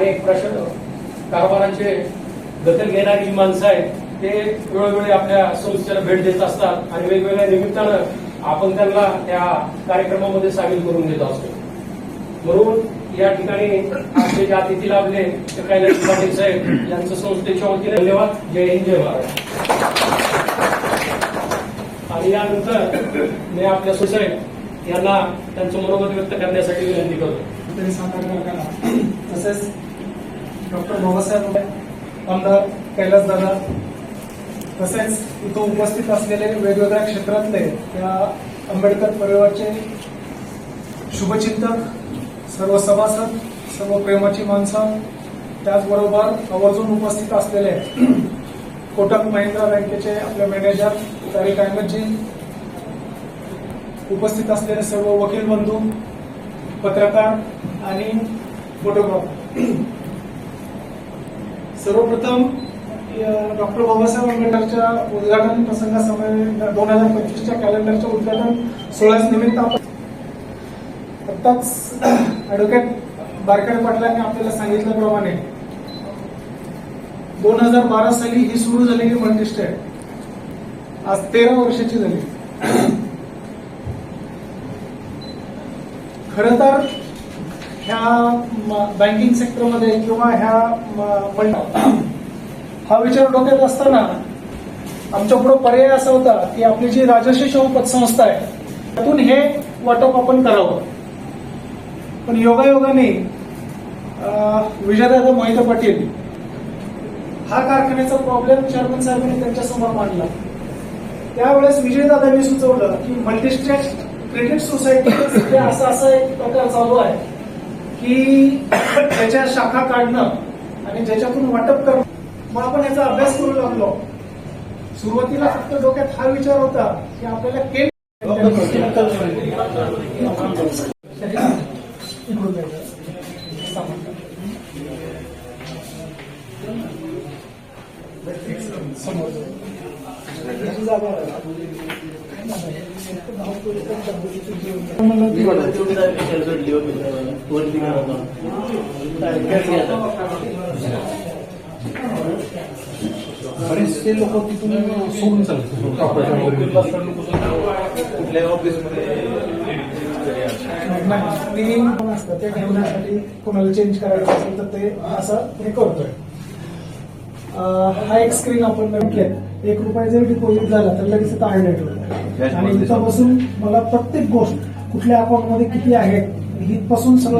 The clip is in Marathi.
अनेक प्रश्न कारभारांचे दखल घेणारी जी माणसं आहेत ते वेळोवेळी आपल्या संस्थेला भेट देत असतात आणि वेगवेगळ्या निमित्तानं आपण त्यांना त्या कार्यक्रमामध्ये सामील करून घेत असतो. म्हणून या ठिकाणी आपले जे अतिथी लाभले ते कैलास पाटील साहेब यांचं संस्थेच्या वतीने धन्यवाद. जय हिंद जय महाराष्ट्र आणि यानंतर मी आपल्या सुसाहेब यांना त्यांचं मनोगत व्यक्त करण्यासाठी विनंती करतो. तरी तसेच डॉक्टर बाबासाहेब आमदार कैलास दादा तसेच इथं उपस्थित असलेले वेगवेगळ्या क्षेत्रातले त्या आंबेडकर परिवारचे शुभचिंतक सर्व सभासद सर्व प्रेमाची माणसं त्याचबरोबर आवर्जून उपस्थित असलेले कोटक महिंद्रा बँकेचे आपले मॅनेजर तारिक अहमदजी उपस्थित असलेले सर्व वकील बंधू पत्रकार आणि फोटोग्राफर सर्वप्रथम डॉक्टर बाबासाहेब आंबेडकरच्या उद्घाटन प्रसंगासमोर दोन हजार पंचवीसच्या कॅलेंडरच्या उद्घाटन सोहळ्याच निमित्त आपण आत्ताच ऍडव्होकेट बारकाडे पाटलांनी आपल्याला सांगितल्याप्रमाणे दोन हजार बारा साली ही सुरू झालेली आहे आज तेरा वर्षाची झाली. खर तर ह्या बँकिंग सेक्टरमध्ये किंवा ह्या हा विचार डोक्यात असताना आमच्या पुढे पर्याय असा होता की आपली जी राजर्षी शाहू पतसंस्था आहे त्यातून हे वाटप आपण करावं. पण योगायोगाने अं, विजयदादा मोहिते पाटील हा कारखान्याचा प्रॉब्लेम चेअरमन साहेबांनी त्यांच्यासमोर मांडला. त्यावेळेस विजयदादांनी सुचवलं की मल्टीस्टेट क्रेडिट सोसायटी असा असा एक प्रकार चालू आहे. की त्याच्या शाखा काढणं आणि ज्याच्यातून वाटप करणं मग आपण याचा अभ्यास करू लागलो. सुरुवातीला फक्त डोक्यात हा विचार होता की आपल्याला केंद्र समोर बरेचसे लोक तिथून सोडून चालतात कुठल्या ऑफिसमध्ये नाही, पण असतं ते ठेवण्यासाठी कोणाला चेंज करायचं असेल तर ते असं हे करतोय. हा एक स्क्रीन आपण म्हटलेत एक रुपये जर डिपॉझिट झाला तर लगेच इथं हायलाइट होतं. आणि इथं बसून मला प्रत्येक गोष्ट कुठल्या अकाउंटमध्ये किती आहे इथपासून सगळं